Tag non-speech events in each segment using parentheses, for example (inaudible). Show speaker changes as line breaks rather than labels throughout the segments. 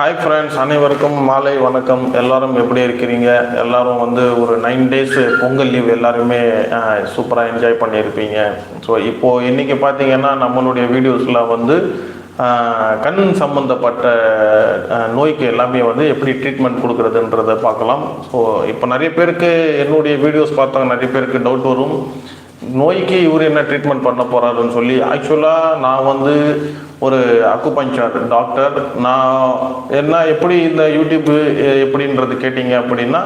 Hi friends அனைவருக்கும் மாலை வணக்கம். எல்லாரும் எப்படி இருக்கிறீங்க? எல்லாரும் வந்து ஒரு நைன் டேஸ் பொங்கல் லீவ் எல்லாருமே சூப்பராக என்ஜாய் பண்ணியிருப்பீங்க. ஸோ இப்போது இன்றைக்கி பார்த்தீங்கன்னா நம்மளுடைய வீடியோஸில் வந்து கண் சம்மந்தப்பட்ட நோய்க்கு எல்லாமே வந்து எப்படி ட்ரீட்மெண்ட் கொடுக்குறதுன்றதை பார்க்கலாம். ஸோ இப்போ நிறைய பேருக்கு என்னுடைய வீடியோஸ் பார்த்தாங்க நிறைய பேருக்கு டவுட் வரும். நோய்க்கு இவர் என்ன ட்ரீட்மெண்ட் பண்ண போகிறாருன்னு சொல்லி ஆக்சுவலாக நான் வந்து ஒரு அக்குபஞ்சர் டாக்டர் நான் என்ன எப்படி இந்த யூடியூப்பு எப்படின்றது கேட்டிங்க அப்படின்னா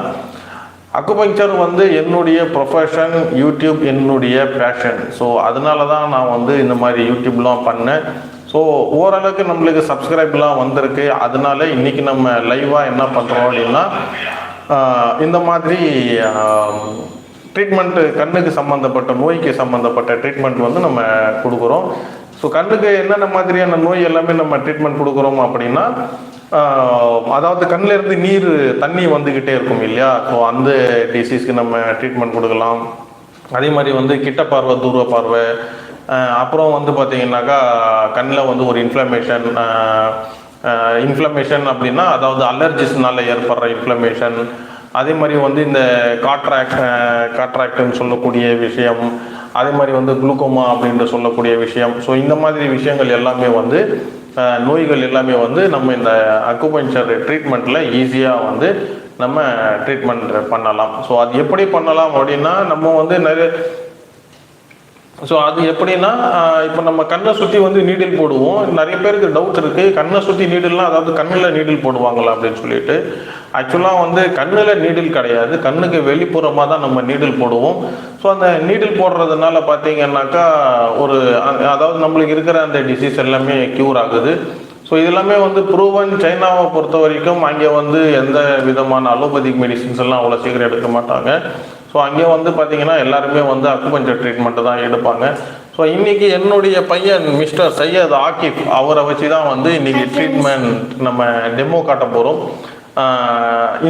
அக்குபஞ்சர் வந்து என்னுடைய ப்ரொஃபஷன் யூடியூப் என்னுடைய பேஷன் ஸோ அதனால தான் நான் வந்து இந்த மாதிரி யூடியூப்லாம் பண்ணேன். ஸோ ஓரளவுக்கு நம்மளுக்கு சப்ஸ்கிரைப்லாம் வந்திருக்கு. அதனால இன்னைக்கு நம்ம லைவாக என்ன பண்ணுறோம் அப்படின்னா இந்த மாதிரி ட்ரீட்மெண்ட்டு கண்ணுக்கு சம்மந்தப்பட்ட நோய்க்கு சம்மந்தப்பட்ட ட்ரீட்மெண்ட் வந்து நம்ம கொடுக்குறோம். ஸோ கண்ணுக்கு என்னென்ன மாதிரியான நோய் எல்லாமே நம்ம ட்ரீட்மெண்ட் கொடுக்குறோம் அப்படின்னா அதாவது கண்ணில் இருந்து நீர் தண்ணி வந்துக்கிட்டே இருக்கும் இல்லையா? ஸோ அந்த டிசீஸ்க்கு நம்ம ட்ரீட்மெண்ட் கொடுக்கலாம். அதே மாதிரி வந்து கிட்ட பார்வை தூர பார்வை அப்புறம் வந்து பார்த்தீங்கன்னாக்கா கண்ணில் வந்து ஒரு இன்ஃப்ளமேஷன் இன்ஃப்ளமேஷன் அப்படின்னா அதாவது அலர்ஜிஸ்னால ஏற்படுற இன்ஃப்ளமேஷன் அதே மாதிரி வந்து இந்த காட்ராக்ட் காட்ராக்ட்னு சொல்லக்கூடிய விஷயம் அதே மாதிரி வந்து குளுக்கோமா அப்படின்ற சொல்லக்கூடிய விஷயம். ஸோ இந்த மாதிரி விஷயங்கள் எல்லாமே வந்து நோய்கள் எல்லாமே வந்து நம்ம இந்த அக்குபஞ்சர் ட்ரீட்மெண்ட்டில் ஈஸியாக வந்து நம்ம ட்ரீட்மெண்ட் பண்ணலாம். ஸோ அது எப்படி பண்ணலாம் அப்படின்னா நம்ம வந்து நிறைய ஸோ அது எப்படின்னா இப்போ நம்ம கண்ணை சுற்றி வந்து நீடில் போடுவோம். நிறைய பேருக்கு டவுட் இருக்குது கண்ணை சுற்றி நீடில்னா அதாவது கண்ணில் நீடில் போடுவாங்களா அப்படின்னு சொல்லிட்டு. ஆக்சுவலாக வந்து கண்ணில் நீடில் கிடையாது. கண்ணுக்கு வெளிப்புறமாக தான் நம்ம நீடில் போடுவோம். ஸோ அந்த நீடில் போடுறதுனால பார்த்தீங்கன்னாக்கா ஒரு அதாவது நம்மளுக்கு இருக்கிற அந்த டிசீஸ் எல்லாமே க்யூர் ஆகுது. ஸோ இதெல்லாமே வந்து ப்ரூவன் சைனாவை பொறுத்த வரைக்கும் அங்கே வந்து எந்த விதமான அலோபதிக் மெடிசின்ஸ் எல்லாம் அவ்வளோ சீக்கிரம் எடுக்க மாட்டாங்க. ஸோ அங்கே வந்து பார்த்தீங்கன்னா எல்லாருமே வந்து அக்குபஞ்சர் ட்ரீட்மெண்ட்டு தான் எடுப்பாங்க. ஸோ இன்னைக்கு என்னுடைய பையன் மிஸ்டர் சையத் ஆகிப் அவரை வச்சு தான் வந்து இன்னைக்கு ட்ரீட்மெண்ட் நம்ம டெமோ காட்ட போகிறோம்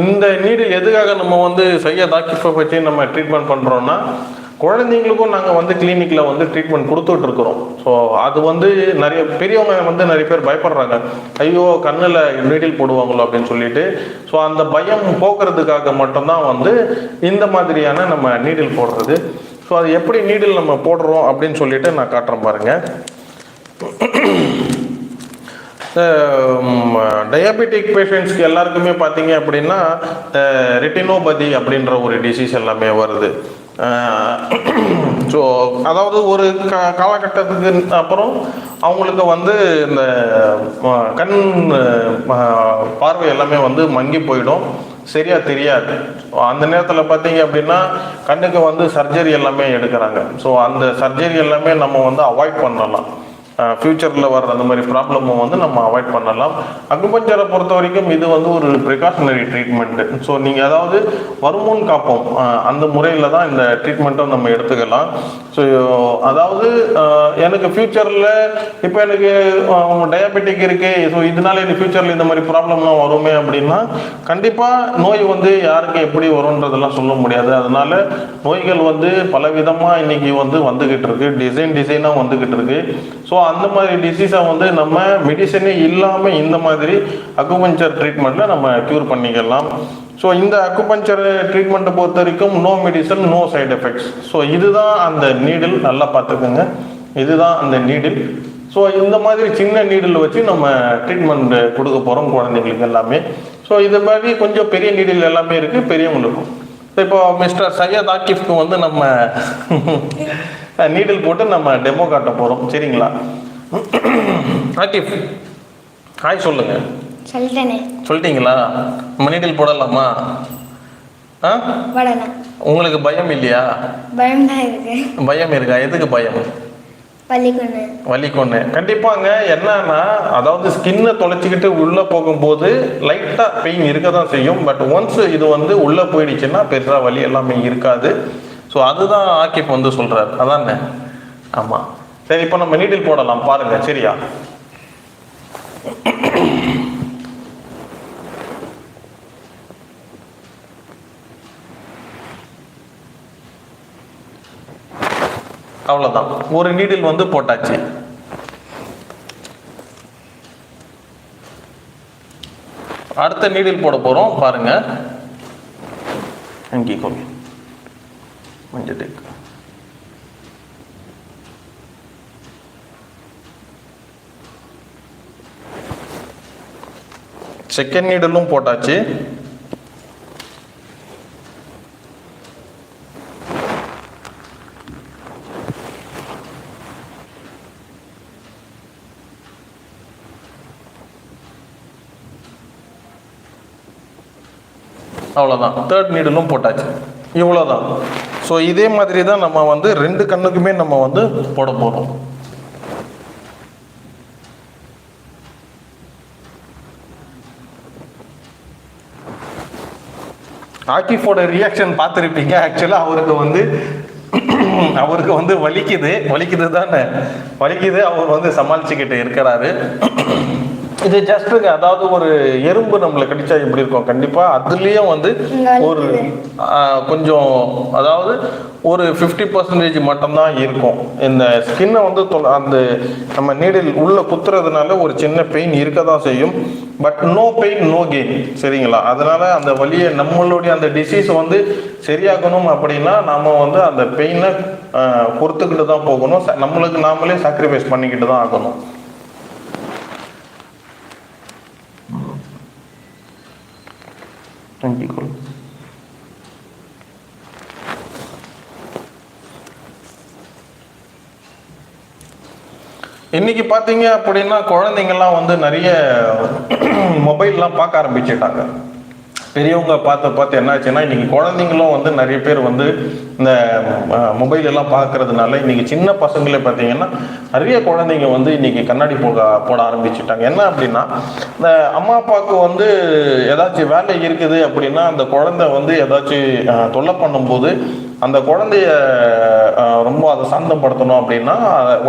இந்த நீடில் எதுக்காக நம்ம வந்து சையத் ஆகிஃபை வச்சு நம்ம ட்ரீட்மெண்ட் பண்ணுறோன்னா குழந்தைங்களுக்கும் நாங்கள் வந்து கிளினிக்கில் வந்து ட்ரீட்மெண்ட் கொடுத்துட்டு இருக்கிறோம் ஸோ அது வந்து நிறைய பெரியவங்க வந்து நிறைய பேர் பயப்படுறாங்க. ஐயோ கண்ணில் நீடில் போடுவாங்களோ அப்படின்னு சொல்லிட்டு. ஸோ அந்த பயம் போக்குறதுக்காக மட்டும்தான் வந்து இந்த மாதிரியான நம்ம நீடில் போடுறது. ஸோ அது எப்படி நீடில் நம்ம போடுறோம் அப்படின்னு சொல்லிட்டு நான் காட்டுறேன் பாருங்க. (clears throat) டயபெட்டிக் பேஷண்ட்ஸ்க்கு எல்லாருக்குமே பார்த்தீங்க அப்படின்னா ரெட்டினோபதி அப்படின்ற ஒரு டிசீஸ் எல்லாமே வருது. ஸோ அதாவது ஒரு க காலகட்டத்துக்கு அப்புறம் அவங்களுக்கு வந்து இந்த கண் பார்வை எல்லாமே வந்து மங்கி போயிடும். சரியாக தெரியாது. அந்த நேரத்தில் பார்த்தீங்க அப்படின்னா கண்ணுக்கு வந்து சர்ஜரி எல்லாமே எடுக்கிறாங்க. ஸோ அந்த சர்ஜரி எல்லாமே நம்ம வந்து அவாய்ட் பண்ணலாம். ஃப்யூச்சரில் வர்ற அந்த மாதிரி ப்ராப்ளமும் வந்து நம்ம அவாய்ட் பண்ணலாம். அக்குபஞ்சரை பொறுத்த வரைக்கும் இது வந்து ஒரு ப்ரிகாஷனரி ட்ரீட்மெண்ட்டு ஸோ நீங்கள் அதாவது வருமுன் காப்போம் அந்த முறையில் தான் இந்த ட்ரீட்மெண்ட்டை நம்ம எடுத்துக்கலாம். ஸோ அதாவது எனக்கு ஃப்யூச்சரில் இப்போ எனக்கு டயபெட்டிக் இருக்குது ஸோ இதனால எனக்கு ஃப்யூச்சரில் இந்த மாதிரி ப்ராப்ளம்லாம் வருமே அப்படின்னா கண்டிப்பாக நோய் வந்து யாருக்கு எப்படி வரும்ன்றதெல்லாம் சொல்ல முடியாது. அதனால நோய்கள் வந்து பலவிதமாக இன்னைக்கு வந்து வந்துக்கிட்டு இருக்கு. டிசைன் டிசைனாக வந்துக்கிட்டு இருக்கு. ஸோ அந்த மாதிரி டிசீஸை வந்து நம்ம மெடிசனே இல்லாமல் இந்த மாதிரி அக்குபஞ்சர் ட்ரீட்மெண்ட்டில் நம்ம க்யூர் பண்ணிக்கலாம். ஸோ இந்த அக்குபஞ்சர் ட்ரீட்மெண்ட்டை பொறுத்த வரைக்கும் no medicine no side effects so இதுதான் அந்த நீடில் நல்லா பார்த்துக்குங்க. இதுதான் அந்த நீடில் ஸோ இந்த மாதிரி சின்ன நீடில் வச்சு நம்ம ட்ரீட்மெண்ட் கொடுக்க போகிறோம் குழந்தைங்களுக்கு எல்லாமே. ஸோ இது மாதிரி கொஞ்சம் பெரிய நீடில் எல்லாமே இருக்குது பெரியவங்களுக்கும். இப்போ மிஸ்டர் சையத் ஆக்கிஃப்க்கு வந்து நம்ம நீடில் போட்டு நம்ம டெமோ காட்ட போகிறோம் சரிங்களா? ஆக்கிஃப் ஹாய் சொல்லுங்க. சொல்லிட்டீங்களா? நம்ம நீடில் போடலாமா? ஆ? உங்களுக்கு பயம் இல்லையா?
பயம் தான் இருக்கு.
பயம் இருக்கா? எதுக்கு பயம்?
பள்ளிக்கொண்டு
வலிக்கொண்டு கண்டிப்பாங்க என்னன்னா அதாவது ஸ்கின்னை தொலைச்சிக்கிட்டு உள்ளே போகும்போது லைட்டாக பெயின் இருக்க தான் செய்யும். பட் ஒன்ஸ் இது வந்து உள்ளே போயிடுச்சுன்னா பெருசாக வலி எல்லாமே இருக்காது. ஸோ அதுதான் ஆக்கிப் வந்து சொல்கிறார் அதானே? ஆமாம் சரி இப்போ நம்ம நீடில் போடலாம். பாருங்க சரியா? அவ்வளோதான் ஒரு நீடில் வந்து போட்டாச்சு. அடுத்த நீடில் போட போகிறோம் பாருங்க. அங்கே கோமி மஞ்சள் செகண்ட் நீடலும் போட்டாச்சு. அவ்வளோதான் தேர்ட் நீடலும் போட்டாச்சு. இவ்வளோதான் ஸோ இதே மாதிரி தான் நம்ம வந்து ரெண்டு கண்ணுக்குமே நம்ம வந்து போட போகிறோம் ஆக்கிஃபோட ரியாக்ஷன் பார்த்துருப்பீங்க. ஆக்சுவலாக அவருக்கு வந்து அவருக்கு வந்து வலிக்குது. வலிக்குது தானே வலிக்குது அவர் வந்து சமாளிச்சுக்கிட்டு இருக்கிறாரு. இது ஜஸ்ட்டுங்க அதாவது ஒரு எறும்பு நம்மளை கடிச்சா எப்படி இருக்கும்? கண்டிப்பா அதுலயும் வந்து ஒரு கொஞ்சம் அதாவது ஒரு ஃபிஃப்டி பர்சன்டேஜ் மட்டும்தான் இருக்கும். இந்த ஸ்கின்னை வந்து தொ- அந்த நம்ம நீடில் உள்ள குத்துறதுனால ஒரு சின்ன பெயின் இருக்க தான் செய்யும். But no pain no gain சரிங்களா? அதனால அந்த வலியை நம்மளுடைய அந்த டிசீஸ் வந்து சரியாகணும் அப்படின்னா நாம வந்து அந்த பெயினை பொறுத்துக்கிட்டு தான் போகணும். நம்மளுக்கு நாமளே சாக்ரிஃபைஸ் பண்ணிக்கிட்டு தான் ஆகணும். தேங்க்யூ இன்னைக்கு பார்த்தீங்க அப்படின்னா குழந்தைங்கள்லாம் வந்து நிறைய மொபைல்லாம் பார்க்க ஆரம்பிச்சிட்டாங்க. பெரியவங்க பார்த்து பார்த்து என்னாச்சுன்னா இன்னைக்கு குழந்தைங்களும் வந்து நிறைய பேர் வந்து இந்த மொபைல் எல்லாம் பார்க்கறதுனால இன்னைக்கு சின்ன பசங்களே பார்த்தீங்கன்னா நிறைய குழந்தைங்க வந்து இன்னைக்கு கண்ணாடி போக போட ஆரம்பிச்சிட்டாங்க. என்ன அப்படின்னா இந்த அம்மா அப்பாவுக்கு வந்து ஏதாச்சும் வேலை இருக்குது அப்படின்னா அந்த குழந்தை வந்து ஏதாச்சும் தொல்லை பண்ணும்போது அந்த குழந்தைய ரொம்ப அதை சாந்தப்படுத்தணும் அப்படின்னா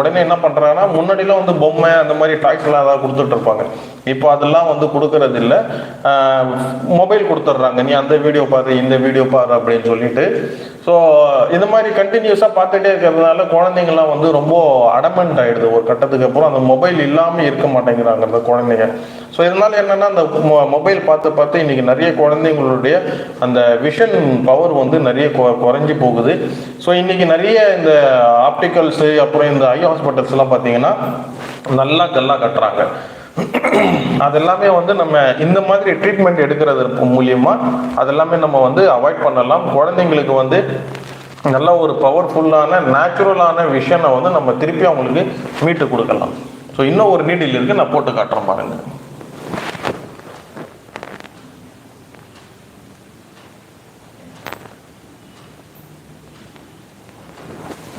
உடனே என்ன பண்றாங்கன்னா முன்னாடிலாம் வந்து பொம்மை அந்த மாதிரி டாய்ஸ் எல்லாம் ஏதாவது கொடுத்துட்டு இருப்பாங்க. இப்போ அதெல்லாம் வந்து கொடுக்கறது இல்லை மொபைல் கொடுத்துட்றாங்க. நீ அந்த வீடியோ பாரு இந்த வீடியோ பாரு அப்படின்னு சொல்லிட்டு. ஸோ இந்த மாதிரி கண்டினியூஸாக பார்த்துட்டே இருக்கிறதுனால குழந்தைங்கள்லாம் வந்து ரொம்ப அடமெண்ட் ஆகிடுது ஒரு கட்டத்துக்கு அப்புறம் அந்த மொபைல் இல்லாமல் இருக்க மாட்டேங்கிறாங்க அந்த குழந்தைங்க. ஸோ இதனால என்னன்னா அந்த மொபைல் பார்த்து பார்த்து இன்னைக்கு நிறைய குழந்தைங்களுடைய அந்த விஷன் பவர் வந்து நிறைய கொ- போகுது. ஸோ இன்னைக்கு நிறைய இந்த ஆப்டிக்கல்ஸு அப்புறம் இந்த ஐ ஹாஸ்பிட்டல்ஸ்லாம் பார்த்தீங்கன்னா நல்லா கல்லாக கட்டுறாங்க. அதெல்லாமே வந்து நம்ம இந்த மாதிரி ட்ரீட்மெண்ட் எடுக்கிறது மூலியமா அதெல்லாமே நம்ம வந்து அவாய்ட் பண்ணலாம். குழந்தைங்களுக்கு வந்து நல்ல ஒரு பவர்ஃபுல்லான நேச்சுரலான விஷனை வந்து நம்ம திருப்பி அவங்களுக்கு மீட்டு கொடுக்கலாம். ஸோ இன்னும் ஒரு நீடில் இருக்கு. நான் போட்டு காட்டுறேன் பாருங்க.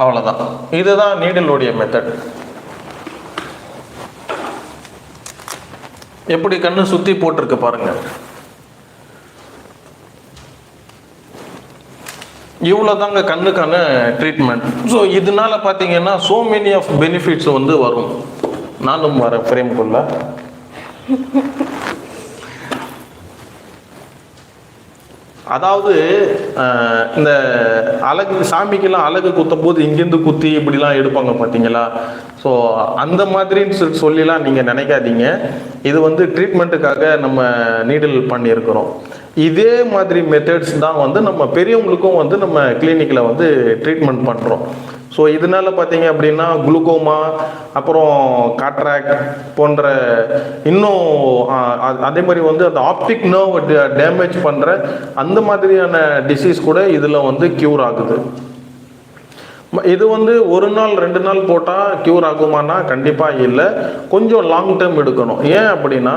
அவ்வளோதான் இதுதான் நீடலுடைய மெத்தட் எப்படி கண்ணு சுத்தி போட்டிருக்கு பாருங்க. இவ்வளோதாங்க கண்ணுக்கான ட்ரீட்மெண்ட் ஸோ இதனால பார்த்தீங்கன்னா சோ மெனி ஆஃப் பெனிஃபிட்ஸ் வந்து வரும். நானும் வரேன் ஃப்ரேம்குள்ள அதாவது இந்த அழகு சாமிக்கெல்லாம் அழகு குத்தும் போது இங்கேருந்து குத்தி இப்படிலாம் எடுப்பாங்க பார்த்தீங்களா? ஸோ அந்த மாதிரின்னு சொல்லி சொல்லிலாம் நீங்கள் நினைக்காதீங்க. இது வந்து ட்ரீட்மெண்ட்டுக்காக நம்ம நீடில் பண்ணியிருக்கிறோம். இதே மாதிரி மெத்தட்ஸ் தான் வந்து நம்ம பெரியவங்களுக்கும் வந்து நம்ம கிளினிக்கில் வந்து ட்ரீட்மெண்ட் பண்ணுறோம் ஸோ இதனால பார்த்தீங்க அப்படின்னா குளுக்கோமா அப்புறம் காட்ராக்ட் போன்ற இன்னும் அதே மாதிரி வந்து அந்த ஆப்டிக் நர்வ் டேமேஜ் பண்ணுற அந்த மாதிரியான டிசீஸ் கூட இதில் வந்து க்யூர் ஆகுது. இது வந்து ஒரு நாள் ரெண்டு நாள் போட்டால் க்யூர் ஆகுமானா கண்டிப்பாக இல்லை. கொஞ்சம் லாங் டேர்ம் எடுக்கணும். ஏன் அப்படின்னா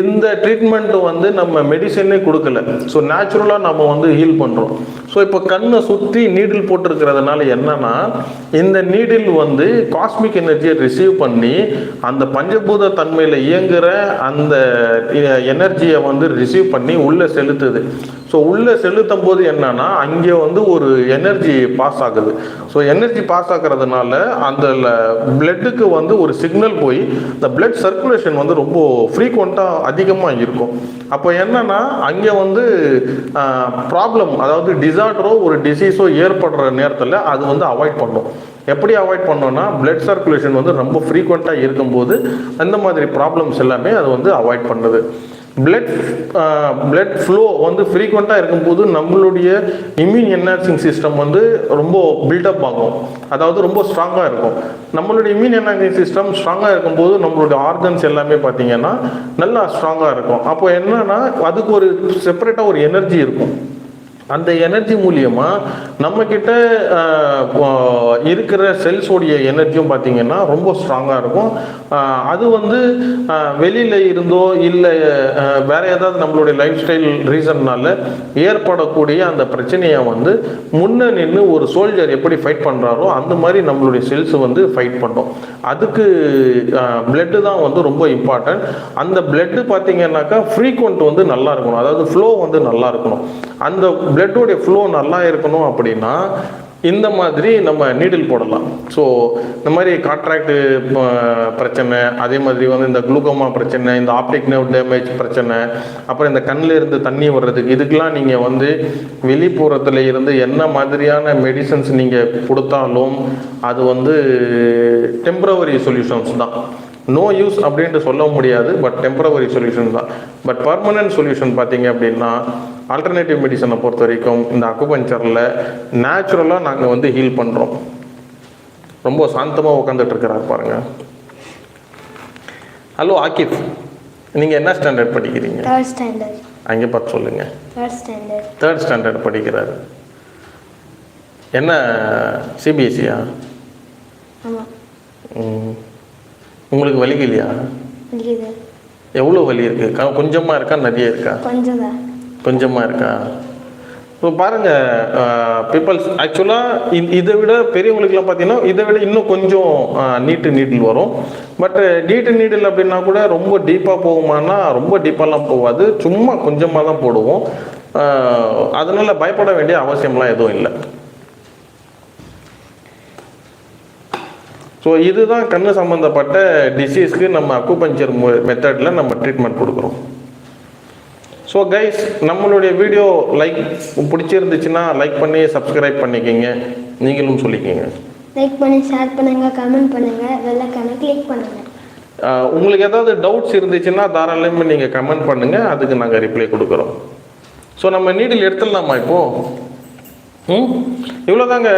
இந்த ட்ரீட்மெண்ட் வந்து நம்ம மெடிசனே கொடுக்கல. ஸோ நேச்சுரலாக நம்ம வந்து ஹீல் பண்ணுறோம் ஸோ இப்போ கண்ணை சுற்றி நீடில் போட்டிருக்கிறதுனால என்னன்னா இந்த நீடில் வந்து காஸ்மிக் எனர்ஜியை ரிசீவ் பண்ணி அந்த பஞ்சபூத தன்மையில் இயங்குகிற அந்த எனர்ஜியை வந்து ரிசீவ் பண்ணி உள்ளே செலுத்துது. ஸோ உள்ளே செலுத்தும் போது என்னன்னா அங்கே வந்து ஒரு எனர்ஜி பாஸ் ஆகுது. ஸோ எனர்ஜி பாஸ் ஆகுறதுனால அந்த பிளட்டுக்கு வந்து ஒரு சிக்னல் போய் இந்த பிளட் சர்க்குலேஷன் வந்து ரொம்ப ஃப்ரீக்வெண்ட்டாக அதிகமாக இருக்கும். அப்போ என்னன்னா அங்கே வந்து ப்ராப்ளம் அதாவது டிசார்டரோ ஒரு டிசீஸோ ஏற்படுற நேரத்தில் அது வந்து அவாய்ட் பண்ணும். எப்படி அவாய்ட் பண்ணோன்னா பிளட் சர்க்குலேஷன் வந்து ரொம்ப ஃப்ரீக்வெண்ட்டாக இருக்கும்போது அந்த மாதிரி ப்ராப்ளம்ஸ் எல்லாமே அது வந்து அவாய்ட் பண்ணுது. பிளட் பிளட் ஃப்ளோ வந்து ஃப்ரீக்வெண்ட்டாக இருக்கும்போது நம்மளுடைய இம்யூன் என்ஹான்சிங் சிஸ்டம் வந்து ரொம்ப பில்டப் ஆகும். அதாவது ரொம்ப ஸ்ட்ராங்காக இருக்கும். நம்மளுடைய இம்யூன் என்ஹான்சிங் சிஸ்டம் ஸ்ட்ராங்காக இருக்கும்போது நம்மளுடைய ஆர்கன்ஸ் எல்லாமே பார்த்தீங்கன்னா நல்லா ஸ்ட்ராங்காக இருக்கும். அப்போ என்னன்னா அதுக்கு ஒரு செப்பரேட்டாக ஒரு எனர்ஜி இருக்கும். அந்த எனர்ஜி மூலியமா நம்ம கிட்ட இருக்கிற செல்ஸோடைய எனர்ஜியும் பார்த்தீங்கன்னா ரொம்ப ஸ்ட்ராங்காக இருக்கும். அது வந்து வெளியில இருந்தோ இல்லை வேற ஏதாவது நம்மளுடைய லைஃப் ஸ்டைல் ரீசன்னால ஏற்படக்கூடிய அந்த பிரச்சனையை வந்து முன்ன நின்று ஒரு சோல்ஜர் எப்படி ஃபைட் பண்றாரோ அந்த மாதிரி நம்மளுடைய செல்ஸ் வந்து ஃபைட் பண்ணும் அதுக்கு பிளட்டு தான் வந்து ரொம்ப இம்பார்ட்டன்ட் அந்த பிளட்டு பார்த்தீங்கன்னாக்கா ஃப்ரீக்வெண்ட் வந்து நல்லா இருக்கணும். அதாவது ஃப்ளோ வந்து நல்லா இருக்கணும். அந்த பிளட்டோடைய ஃப்ளோ நல்லா இருக்கணும் அப்படின்னா இந்த மாதிரி நம்ம நீடில் போடலாம். ஸோ இந்த மாதிரி கான்ட்ராக்டு பிரச்சனை அதே மாதிரி வந்து இந்த குளுக்கோமா பிரச்சனை இந்த ஆப்டிக் நர்வ் டேமேஜ் பிரச்சனை அப்புறம் இந்த கண்ணில் இருந்து தண்ணி வர்றதுக்கு இதுக்கெலாம் நீங்கள் வந்து வெளிப்புறத்தில் இருந்து என்ன மாதிரியான மெடிசன்ஸ் நீங்கள் கொடுத்தாலும் அது வந்து டெம்பரவரி சொல்யூஷன்ஸ் தான். நோ யூஸ் அப்படின்ட்டு சொல்ல முடியாது பட் டெம்பரவரி சொல்யூஷன் தான். பட் பர்மனன்ட் சொல்யூஷன் பார்த்தீங்க அப்படின்னா ஆல்டர்னேட்டிவ் மெடிசனை பொறுத்த வரைக்கும் இந்த அக்குபஞ்சரில் நேச்சுரலாக நாங்கள் வந்து ஹீல் பண்ணுறோம் ரொம்ப சாந்தமாக உட்காந்துட்டு இருக்கிறார் பாருங்க. ஹலோ ஆக்கிப் நீங்கள் என்ன ஸ்டாண்டர்ட் படிக்கிறீங்க? அங்கே பார்த்து சொல்லுங்கள்
தேர்ட் ஸ்டாண்டர்ட்
படிக்கிறாரு. என்ன சிபிஎஸ்சியா
ஆமாம்
உங்களுக்கு வலிக்கலையா எவ்வளோ வலி இருக்கு? க- கொஞ்சமா இருக்கா நிறைய இருக்கா?
கொஞ்சம் தான்.
கொஞ்சமாக இருக்கா? இப்போ பாருங்க பீப்புள்ஸ் ஆக்சுவலாக இதை விட பெரியவங்களுக்குலாம் பார்த்தீங்கன்னா இதை விட இன்னும் கொஞ்சம் நீட்டு நீடில் வரும். பட் நீட்டு நீடில் அப்படின்னா கூட ரொம்ப டீப்பாக போகுமானா ரொம்ப டீப்பாலாம் போகாது. சும்மா கொஞ்சமாக தான் போடுவோம். அதனால் பயப்பட வேண்டிய அவசியம்லாம் எதுவும் இல்லை. ஸோ இதுதான் கண் சம்மந்தப்பட்ட டிசீஸ்க்கு நம்ம அக்குபஞ்சர் மெத்தடில் நம்ம ட்ரீட்மெண்ட் கொடுக்குறோம். ஸோ கைஸ் நம்மளுடைய வீடியோ லைக் பிடிச்சிருந்துச்சுன்னா லைக் பண்ணி சப்ஸ்கிரைப் பண்ணிக்கிங்க. நீங்களும் சொல்லிக்கிங்க.
லைக் பண்ணி ஷேர் பண்ணுங்க கமெண்ட் பண்ணுங்க வெள்ளைக்கான கிளிக் பண்ணுங்க.
ஆஹ் உங்களுக்கு ஏதாவது டவுட்ஸ் இருந்துச்சுன்னா தாராளமாக நீங்கள் கமெண்ட் பண்ணுங்கள் அதுக்கு நாங்கள் ரிப்ளை கொடுக்குறோம். ஸோ நம்ம நீடில் எடுத்துடலாமா இப்போ? ம்? இவ்வளோதாங்க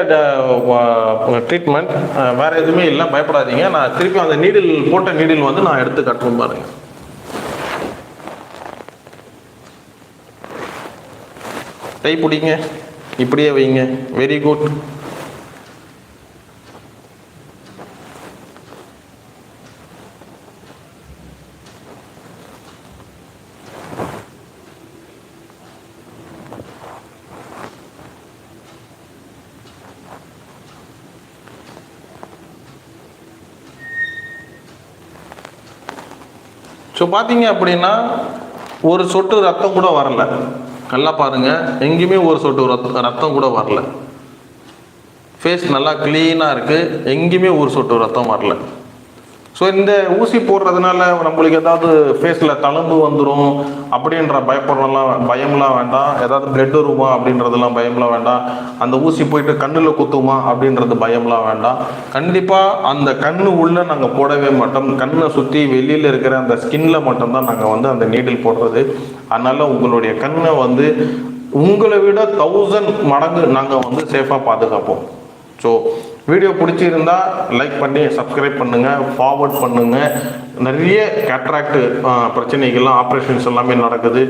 ட்ரீட்மெண்ட் வேறு எதுவுமே இல்லை பயப்படாதீங்க. நான் திருப்பி அந்த நீடில் போட்ட நீடில் வந்து நான் எடுத்து கட்டுறேன் பாருங்கள் டை பிடிங்க. இப்படியே வைங்க. வெரி குட் ஸோ பார்த்தீங்க அப்படின்னா ஒரு சொட்டு ரத்தம் கூட வரல. நல்லா பாருங்க. எங்கேயுமே ஒரு சொட்டு ரத்தம் ரத்தம் கூட வரல. ஃபேஸ் நல்லா க்ளீனாக இருக்குது எங்கேயுமே ஒரு சொட்டு ரத்தம் வரல. ஸோ இந்த ஊசி போடுறதுனால நம்மளுக்கு ஏதாவது ஃபேஸில் தழும்பு வந்துடும் அப்படின்ற பயப்படலாம் பயம்லாம் வேண்டாம். ஏதாவது பிளட் வருமா அப்படின்றதெல்லாம் பயம்லாம் வேண்டாம். அந்த ஊசி போயிட்டு கண்ணில் குத்துமா அப்படின்றது பயம்லாம் வேண்டாம். கண்டிப்பாக அந்த கண்ணு உள்ளே நாங்கள் போடவே மாட்டோம். கண்ணை சுற்றி வெளியில் இருக்கிற அந்த ஸ்கின்ல மட்டும்தான் நாங்கள் வந்து அந்த நீடில் போடுறது. அதனால் உங்களுடைய கண்ணை வந்து உங்களை விட தௌசண்ட் மடங்கு நாங்கள் வந்து சேஃபாக பாதுகாப்போம். ஸோ வீடியோ பிடிச்சிருந்தா லைக் பண்ணி சப்ஸ்கிரைப் பண்ணுங்க ஃபார்வர்ட் பண்ணுங்க. நிறைய கேட்ராக்டு பிரச்சனைகள்லாம் ஆப்ரேஷன்ஸ் எல்லாமே நடக்குது.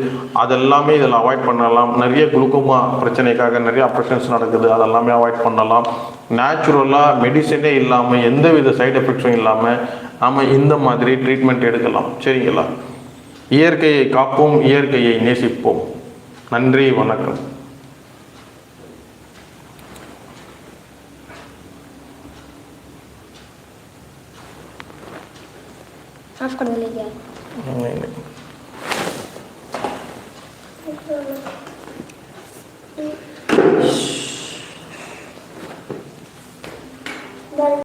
அதெல்லாமே இதில் அவாய்ட் பண்ணலாம். நிறைய குளுக்கோமா பிரச்சனைக்காக நிறைய ஆப்ரேஷன்ஸ் நடக்குது. அதெல்லாமே அவாய்ட் பண்ணலாம். நேச்சுரலாக மெடிசனே இல்லாமல் எந்த வித சைடு எஃபெக்ட்ஸும் இல்லாமல் நாம் இந்த மாதிரி ட்ரீட்மெண்ட் எடுக்கலாம். சரிங்களா? இயற்கையை காப்போம் இயற்கையை நேசிப்போம். நன்றி வணக்கம்.
মাফ করে
দিলে যায়